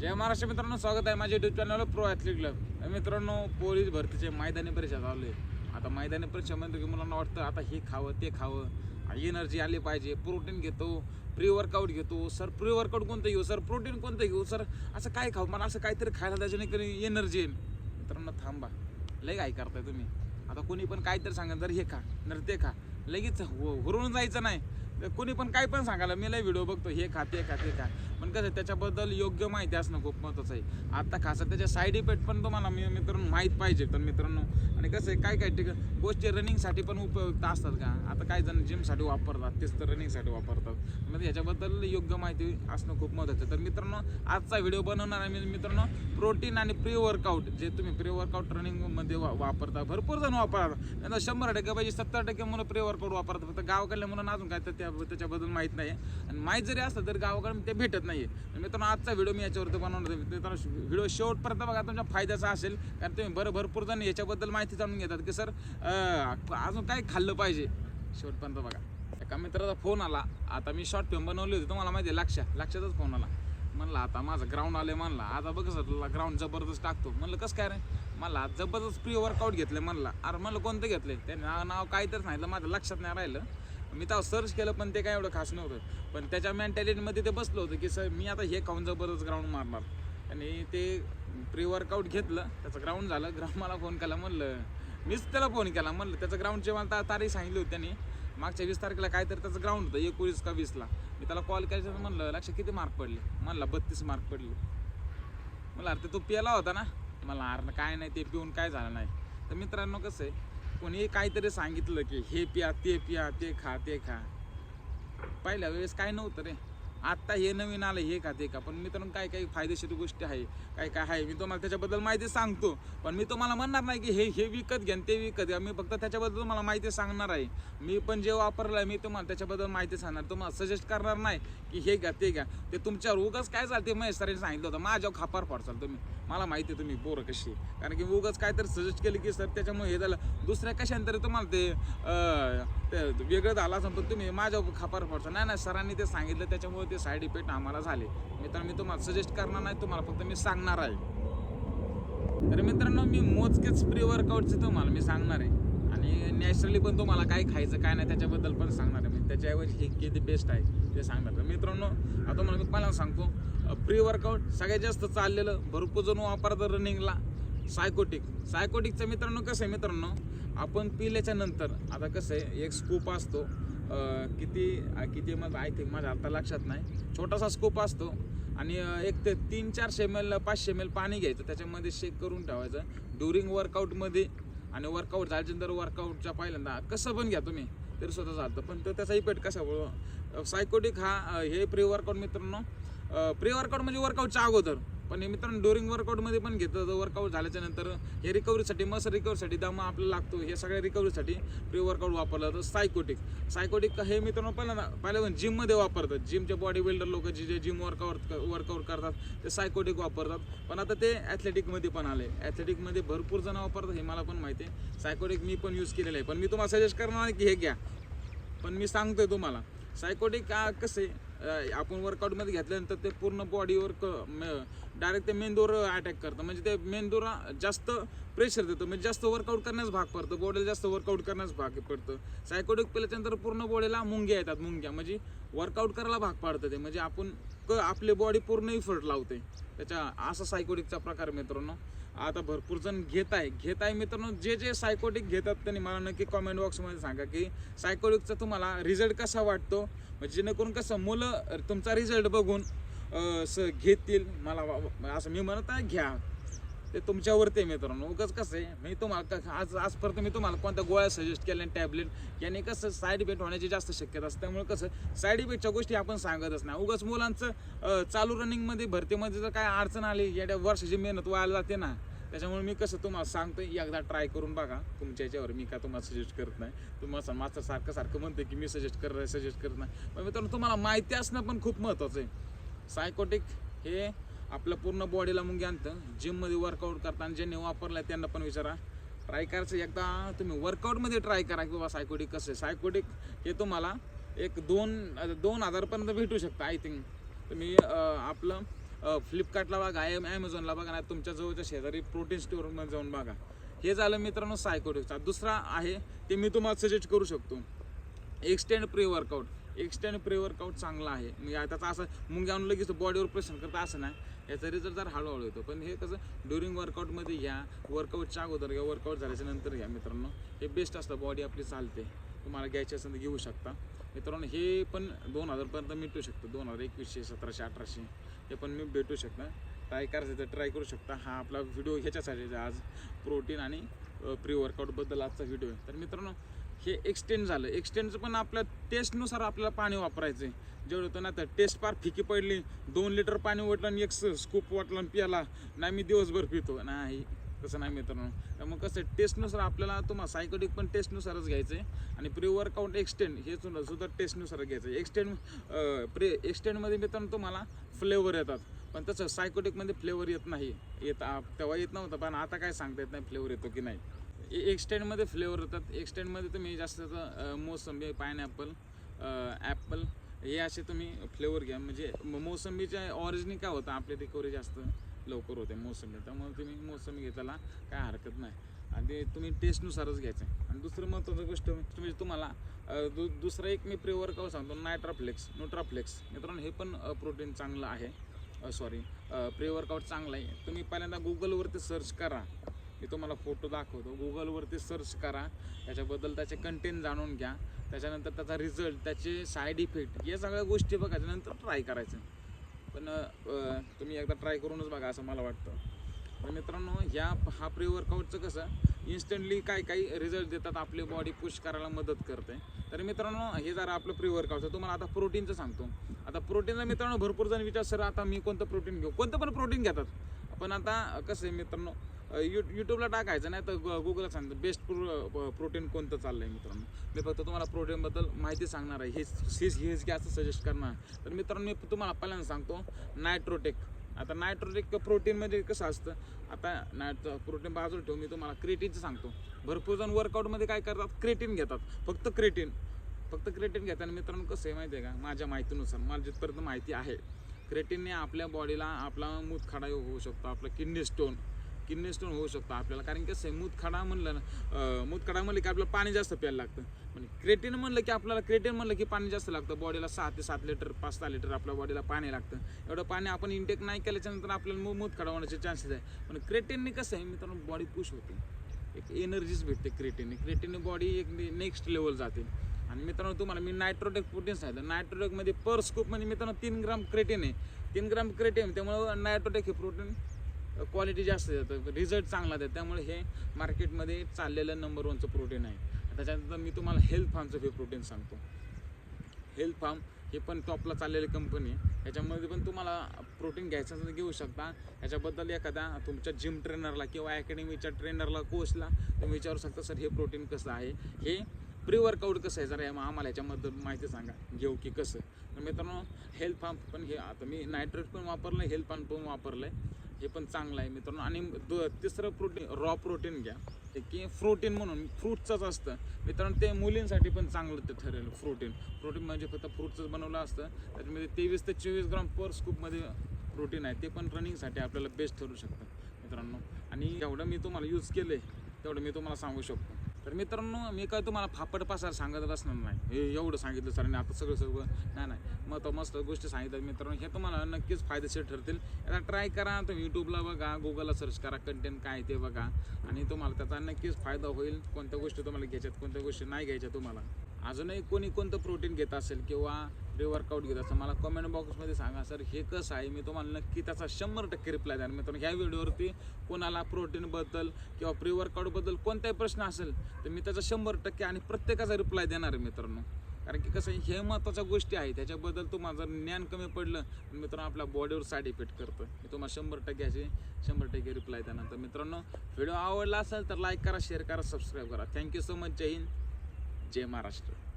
जय महाराष्ट्र मित्रांनो स्वागत आहे माझ्या युट्यूब चॅनलवर प्रो ॲथलीट क्लब मित्रांनो पोलीस भरतीचे मैदानी परीक्षा चालू आहे. आता मैदानी परीक्षेमध्ये की मुलांना वाटतं आता हे खावं ते खावं. एनर्जी आली पाहिजे प्रोटीन घेतो प्री वर्कआउट घेतो. सर प्री वर्कआउट कोणतं घेऊ? सर प्रोटीन कोणतं घेऊ? सर असं काय खाऊ मला असं काहीतरी खायला त्याच्याने कधी एनर्जी येईल. मित्रांनो थांबा. लय काय करताय तुम्ही. आता कोणी पण काहीतरी सांगा जर हे खा जर ते खा. लगेच हु- हुरळून जायचं नाही. कोणी पण काय पण सांगायला मी लय व्हिडिओ बघतो हे खा ते खा ते खा. कारण कसं आहे, त्याच्याबद्दल योग्य माहिती असणं खूप महत्त्वाचं आहे. आता खास त्याच्या साईड इफेक्ट पण तुम्हाला मी मित्रांनो माहीत पाहिजे. तर मित्रांनो आणि कसं आहे काय काय ठिकाण गोष्टी रनिंगसाठी पण उपयुक्त असतात का? आता काही जण जिमसाठी वापरतात तेच तर रनिंगसाठी वापरतात. म्हणजे याच्याबद्दल योग्य माहिती असणं खूप महत्त्वाचं आहे. तर मित्रांनो आजचा व्हिडिओ बनवणार आहे मी मित्रांनो प्रोटीन आणि प्री वर्कआउट जे तुम्ही प्री वर्कआउट रनिंगमध्ये वा वापरता भरपूर जण वापरतात. शंभर टक्के पाहिजे सत्तर टक्के मुलं प्री वर्कआउट वापरतात. फक्त गावाकडल्या मुलांना अजून काय तर त्या त्याच्याबद्दल माहीत नाही. आणि माहीत जरी असलं तरी गावाकडे ते भेटत नाही. आहे. मित्रांनो आजचा व्हिडिओ मी याच्यावरती बनवणार मित्रांनो व्हिडिओ शेवटपर्यंत बघा तुमच्या फायद्याचा असेल. कारण तुम्ही बरं भरपूर जण याच्याबद्दल माहिती जाणून घेतात की सर अजून काय खाल्लं पाहिजे? शेवटपर्यंत बघा. एका मित्राचा फोन आला. आता मी शॉर्ट फिल्म बनवली होती. तुम्हाला माहिती आहे लक्षात लक्षातच फोन आला. म्हणलं आता माझं ग्राउंड आले म्हणला. आता बघ सर तुला ग्राउंड जबरदस्त टाकतो. म्हणलं कसं काय रे? मला जबरदस्त प्री वर्कआउट घेतलं म्हणलं. अरे म्हणलं कोणतं घेतले त्याने नाव नाव काहीतरी सांगितलं. माझं लक्षात नाही राहिलं. मी तर सर्च केलं पण ते काय एवढं खास नव्हतं. पण त्याच्या मेंटॅलिटीमध्ये ते बसलं होतं की सर मी आता हे खाऊन जबरदस्त ग्राउंड मारणार. आणि ते प्री वर्कआउट घेतलं त्याचं ग्राउंड झालं. ग्राउंड मला फोन केला म्हणलं मीच त्याला फोन केला. म्हणलं त्याचं ग्राउंडची मला ता- तारीख सांगितली होती त्यांनी. मागच्या वीस तारखेला काहीतरी त्याचं ग्राउंड होतं एकोणीस का वीसला. मी त्याला कॉल करायचं म्हणलं लक्ष किती मार्क पडले? म्हणला बत्तीस मार्क पडले. मला अरे ते तो पियाला होता ना. मला अरे काय नाही ते पिऊन काय झालं नाही. तर मित्रांनो कसं आहे कोणी काहीतरी सांगितलं की हे पिया ते पिया ते खा ते खा. पहिल्या वेळेस काय नव्हतं रे. आत्ता हे नवीन आलं हे खाते का? पण मित्रांनो काय काही फायदेशीर गोष्टी आहे काय काय आहे मी तुम्हाला त्याच्याबद्दल माहिती सांगतो. पण मी तुम्हाला म्हणणार नाही की हे हे विकत घ्या ते विकत घ्या. मी फक्त त्याच्याबद्दल तुम्हाला माहिती सांगणार आहे. मी पण जे वापरलं आहे मी तुम्हाला त्याच्याबद्दल माहिती सांगणार. तुम्हाला सजेस्ट करणार नाही की हे घ्या ते घ्या. ते तुमच्यावर उगाच काय चालते महेश सरांनी सांगितलं होतं माझ्यावर खापार फाडसाल तुम्ही. मला माहिती आहे तुम्ही बोरं कशी कारण की उगाच काय तर सजेस्ट केलं की सर त्याच्यामुळे हे झालं. दुसऱ्या कशाने तरी तुम्हाला ते ते वेगळं झालं असं पण तुम्ही माझ्यावर खापार पडचा नाही नाही सरांनी ते सांगितलं त्याच्यामुळे ते साईड इफेक्ट आम्हाला झाले. मित्रांनो मी तुम्हाला सजेस्ट करणार नाही तुम्हाला फक्त मी सांगणार आहे. तर मित्रांनो मी मोजकेच प्री वर्कआउटचे तुम्हाला मी सांगणार आहे. आणि नॅचरली पण तुम्हाला काय खायचं काय नाही त्याच्याबद्दल पण सांगणार आहे मी. त्याच्याऐवजी हे किती बेस्ट आहे ते सांगणार तर मित्रांनो आता तुम्हाला मी पहिला सांगतो. प्री वर्कआउट सगळ्यात जास्त चाललेलं भरपूर जण वापरतं रनिंगला सायकोटिक सायकोटिकचं मित्रांनो कसं आहे मित्रांनो आपण पिल्याच्या नंतर आता कसं आहे एक स्कूप असतो. किती किती मग आय थिंक माझ्या आता लक्षात नाही. छोटासा स्कोप असतो. आणि एक ते तीन चारशे एम एल पाचशे एम एल पाणी घ्यायचं. त्याच्यामध्ये शेक करून ठेवायचं. ड्युरिंग वर्कआउटमध्ये आणि वर्कआउट झाल्याच्यानंतर वर्कआउटच्या पहिल्यांदा कसं पण घ्या तुम्ही. तरी स्वतः चालतं. पण तो त्याचा इफेक्ट कसा सायकोटिक हा हे प्री वर्कआउट मित्रांनो. प्री वर्कआउट म्हणजे वर्कआउटच्या अगोदर. पण हे मित्रांनो ड्युरिंग वर्कआउटमध्ये पण घेतं. वर्कआउट झाल्याच्यानंतर हे रिकव्हरीसाठी मस रिकव्हरीसाठी दमा आपल्याला लागतो. हे सगळ्या रिकव्हरीसाठी प्री वर्कआउट वापरलं जातं. सायकोटिक सायकोटिक हे मित्रांनो पहिल्यांदा पहिल्या जिममध्ये वापरतात. जिमचे बॉडी बिल्डर लोक जे जे जिम वर्कआउट वर्कआउट करतात ते सायकोटिक वापरतात. पण आता ते ॲथलेटिकमध्ये पण आले ॲथलेटिकमध्ये भरपूर जण वापरतात हे मला पण माहिती आहे. सायकोटिक मी पण यूज केलेलं आहे. पण मी तुम्हाला सजेस्ट करणार की हे घ्या. पण मी सांगतोय तुम्हाला. सायकोटिक का कसं आहे? आपण वर्कआउटमध्ये घेतल्यानंतर ते पूर्ण बॉडीवर डायरेक्ट ते मेंदूवर अटॅक करतं. म्हणजे ते मेंदूला जास्त प्रेशर देतं. म्हणजे जास्त वर्कआउट करण्यास भाग पडतं. बॉडीला जास्त वर्कआउट करण्यास भाग पडतं. सायकोटिक पिल्याच्यानंतर पूर्ण बॉडीला मुंग्या येतात मुंग्या. म्हणजे वर्कआउट करायला भाग पाडतं ते. म्हणजे आपण क आपली बॉडी पूर्ण इफर्ट लावते. त्याच्या असा सायकोटिकचा प्रकार मित्रांनो. आता भरपूर जण घेत आहे घेत आहे मित्रांनो जे जे सायकोटिक घेतात त्यांनी मला नक्की कॉमेंट बॉक्समध्ये सांगा की सायकोटिकचा तुम्हाला रिझल्ट कसा वाटतो? म्हणजे जेणेकरून कसं मुलं तुमचा रिझल्ट बघून स घेतील. मला वा- असं मी म्हणत आहे घ्या. ते तुमच्यावरती आहे मित्रांनो. उगाच कसं आहे मी तुम्हाला क- आज आजपर्यंत मी तुम्हाला कोणत्या गोळ्या सजेस्ट केल्या टॅबलेट याने कसं साईड इफेक्ट होण्याची जास्त शक्यता असते. त्यामुळे कसं साईड इफेक्टच्या गोष्टी आपण सांगतच नाही. उगाच मुलांचं चालू रनिंगमध्ये भरतीमध्ये जर काय अडचण आली या वर्षाची मेहनत व्हायला जाते ना. त्याच्यामुळे मी कसं तुम्हाला सांगतो एकदा ट्राय करून बघा. तुमच्या याच्यावर मी काय तुम्हाला सजेस्ट करत नाही. तुम्हाला मास्तर सारखं सारखं म्हणते की मी सजेस्ट करत सजेस्ट करत नाही. पण मित्रांनो तुम्हाला माहिती असणं पण खूप महत्त्वाचं आहे. सायकोटिक हे आपल्या पूर्ण बॉडीला मुंगी आणतं. जिममध्ये वर्कआउट करताना ज्यांनी वापरलं त्यांना पण विचारा. ट्राय करायचं एकदा तुम्ही वर्कआउटमध्ये ट्राय करा की बाबा सायकोटिक कसं आहे. सायकोटिक हे तुम्हाला एक दोन दोन हजारपर्यंत भेटू शकतं आय थिंक तुम्ही आपलं फ्लिपकार्टला बघा एम ॲमेझॉनला बघा नाही तुमच्या जवळच्या शेजारी प्रोटीन स्टोअरमध्ये जाऊन बघा. हे झालं मित्रांनो सायकोटिक्सचा दुसरा आहे ते मी तुम्हाला सजेस्ट करू शकतो. Extend pre workout extend pre workout चांगला आहे. म्हणजे त्याचा असं मुंग्या आणून लगेच बॉडीवर प्रेशर करता असं नाही. याचा रिझल्ट जर हळूहळू येतो. पण हे कसं ड्युरिंग वर्कआउटमध्ये घ्या वर्कआउटच्या अगोदर घ्या वर्कआउट झाल्याच्यानंतर घ्या मित्रांनो. हे बेस्ट असतं बॉडी आपली चालते. तुम्हाला घ्यायची असेल तर घेऊ शकता. मित्रांनो हे पण दोन हजारपर्यंत मिटू शकतं. दोन हजार एकवीसशे सतराशे अठराशे हे पण मी भेटू शकता. ट्राय करायचं तर ट्राय करू शकता. हा आपला व्हिडिओ ह्याच्यासाठी आज. प्रोटीन आणि प्री वर्कआउटबद्दल आजचा व्हिडिओ आहे. तर मित्रांनो हे एक्सटेंड झालं. एक्सटेंडचं पण आपल्या टेस्टनुसार आपल्याला पाणी वापरायचं आहे. जेवढं होतं ना तर टेस्ट फार फिकी पडली. दोन लिटर पाणी वाटलं आणि एक स्कूप वाटलं आणि प्याला. नाही मी दिवसभर पितो. नाही. तसं नाही मित्रांनो. त्यामुळे कसं टेस्टनुसार आपल्याला तुम्हाला सायकोटिक पण टेस्टनुसारच घ्यायचं आहे आणि प्री वर्कआउट एक्सटेंड हे सुद्धा सुद्धा टेस्टनुसार घ्यायचं आहे एक्सटेंड प्री एक्सटेंडमध्ये मित्रांनो तुम्हाला फ्लेवर येतात. पण तसं सायकोटिकमध्ये फ्लेवर येत नाही. येत तेव्हा येत नव्हतं पण आता काय सांगता येत नाही फ्लेवर येतो की नाही. ए- एक्सटेंडमध्ये फ्लेवर येतात. एक्सटेंडमध्ये तुम्ही जास्त मोसंबी पायनॅपल ॲपल हे असे तुम्ही फ्लेवर घ्या. म्हणजे मोसंबीच्या ऑरिजिनी काय होतं? आपल्या रिकव्हरी जास्त. लवकर होते मोसंबी त्यामुळे तुम्ही मोसंबी घेताला काय हरकत नाही. आणि ते तुम्ही टेस्टनुसारच घ्यायचं आहे. आणि दुसरं महत्त्वाचं गोष्ट म्हणजे तुम्हाला दु दुसरं एक मी प्रेवर्कआउट सांगतो नायट्राफ्लेक्स न्यूट्राफ्लेक्स मित्रांनो हे पण प्रोटीन चांगलं आहे. सॉरी प्रेवर्कआउट चांगलं आहे. तुम्ही पहिल्यांदा गुगलवरती सर्च करा. मी तुम्हाला फोटो दाखवतो. गुगलवरती सर्च करा. त्याच्याबद्दल त्याचे कंटेंट जाणून घ्या. त्याच्यानंतर त्याचा रिझल्ट त्याचे साईड इफेक्ट या सगळ्या गोष्टी बघायच्या नंतर ट्राय करायचं. पण तुम्ही एकदा ट्राय करूनच बघा असं मला वाटतं. तर मित्रांनो ह्या हा प्री वर्कआउटचं कसं इन्स्टंटली काय काही रिझल्ट देतात आपली बॉडी पुश करायला मदत करते. तर मित्रांनो हे जरा आपलं प्री वर्कआउटचं तुम्हाला आता प्रोटीनचं सांगतो. आता प्रोटीनला मित्रांनो भरपूर जण विचार सर आता मी कोणतं प्रोटीन घेऊ? कोणतं पण प्रोटीन घेतात. पण आता कसं आहे मित्रांनो यू यूट्यूबला टाकायचं नाही तर गुगलला सांगतं बेस्ट प्रो प्रोटीन कोणतं चाललं आहे मित्रांनो? मी फक्त तुम्हाला प्रोटीनबद्दल माहिती सांगणार आहे. हेच हेच हेच घ्या असं सजेस्ट करणार. तर मित्रांनो मी तुम्हाला पहिल्यांदा सांगतो नायट्रोटेक आता नायट्रोटेक प्रोटीनमध्ये कसं असतं? आता नायट प्रोटीन बाजूला ठेवून मी तुम्हाला क्रेटीनचं सांगतो. भरपूर जण वर्कआउटमध्ये काय करतात? क्रेटीन घेतात. फक्त क्रेटीन फक्त क्रेटिन घेताना मित्रांनो कसं आहे माहिती आहे का? माझ्या माहितीनुसार मला जिथपर्यंत माहिती आहे क्रेटीनने आपल्या बॉडीला आपला मूतखडा होऊ शकतो आपला किडनी स्टोन किडनी स्टोन होऊ शकतो आपल्याला. कारण कसं आहे मूतखडा म्हणलं ना मूतखडा म्हणलं की आपल्याला पाणी जास्त प्यायला लागतं. पण क्रेटिन म्हणलं की आपल्याला क्रेटिन म्हणलं की पाणी जास्त लागतं. बॉडीला सहा ते सात लिटर पाच सहा लिटर आपल्या बॉडीला पाणी लागतं. एवढं पाणी आपण इंटेक नाही केल्याच्यानंतर आपल्याला मू मूतखडा होण्याचे चान्सेस आहे. पण क्रेटिनने कसं आहे मित्रांनो बॉडी पुश होते. एक एनर्जीच भेटते क्रेटिनने क्रेटिनने बॉडी एक नेक्स्ट लेवल जाते. आणि मित्रांनो तुम्हाला मी नायट्रोटेक प्रोटीन सांगितलं. नायट्रोटेकमध्ये पर स्कूपमध्ये मित्रांनो तीन ग्राम क्रेटिन आहे. तीन ग्राम क्रेटिन त्यामुळं नायट्रोटेक हे प्रोटीन क्वालिटी जास्त देतं रिझल्ट चांगला देतं त्यामुळे हे मार्केटमध्ये चाललेलं नंबर वनचं प्रोटीन आहे. त्याच्यानंतर मी तुम्हाला हेल्थ फार्मचं हे प्रोटीन सांगतो. हेल्थ फार्म हे पण टॉपला चाललेली कंपनी आहे. याच्यामध्ये पण तुम्हाला प्रोटीन घ्यायचं असेल तर घेऊ शकता. याच्याबद्दल एखादा तुमच्या जिम ट्रेनरला किंवा अकॅडमीच्या ट्रेनरला कोचला तुम्ही विचारू शकता सर हे प्रोटीन कसं आहे? हे प्री वर्कआउट कसं आहे? जरा या- आम्हाला याच्याबद्दल माहिती सांगा. घेऊ की कसं? तर मित्रांनो हेल्थ फार्म पण हे आता मी नायट्रेट पण वापरलं हेल्थ फार्म पण वापरलं आहे हे पण चांगलं आहे मित्रांनो. आणि दो तिसरं प्रोटीन रॉ प्रोटीन घ्या. ते की प्रोटीन म्हणून फ्रूटचंच असतं. मित्रांनो ते मुलींसाठी पण चांगलं ते ठरेल प्रोटीन प्रोटीन म्हणजे फक्त फ्रूटचंच बनवलं असतं. त्याच्यामध्ये तेवीस ते चोवीस ग्राम पर स्कूपमध्ये प्रोटीन आहे. ते पण रनिंगसाठी आपल्याला बेस्ट ठरू शकतं मित्रांनो. आणि जेवढं मी तुम्हाला यूज केलं आहे तेवढं मी तुम्हाला सांगू शकतो. तर मित्रांनो मी काय तुम्हाला फापड पासार सांगत बसणार नाही. हे एवढं सांगितलं सरांनी आता सगळं सगळं नाही नाही. मग तो मस्त गोष्टी सांगितल्या मित्रांनो. हे तुम्हाला नक्कीच फायदेशीर ठरतील. याला ट्राय करा तुम्ही यूट्यूबला बघा गुगलला सर्च करा कंटेंट काय ते बघा. आणि तुम्हाला त्याचा नक्कीच फायदा होईल. कोणत्या गोष्टी तुम्हाला घ्यायच्यात कोणत्या गोष्टी नाही घ्यायच्या तुम्हाला. अजूनही कोणी कोणतं प्रोटीन घेत असेल किंवा प्री वर्कआउट घेत असेल मला कमेंट बॉक्समध्ये सांगा सर हे कसं आहे? मी तुम्हाला नक्की त्याचा शंभर टक्के रिप्लाय द्या मित्रांनो ह्या व्हिडिओवरती कोणाला प्रोटीनबद्दल किंवा प्री वर्कआउटबद्दल कोणताही प्रश्न असेल तर मी त्याचा शंभर टक्के आणि प्रत्येकाचा रिप्लाय देणार आहे मित्रांनो. कारण की कसं आहे, हे महत्त्वाच्या गोष्टी आहे त्याच्याबद्दल तुम्हाला जर ज्ञान कमी पडलं तर मित्रांनो आपल्या बॉडीवर साईड इफेक्ट करतं. मी तुम्हाला शंभर टक्के असे शंभर टक्के रिप्लाय देणार. तर मित्रांनो व्हिडिओ आवडला असेल तर लाईक करा शेअर करा सबस्क्राईब करा. थँक्यू सो मच जय हिंद. जय महाराष्ट्र.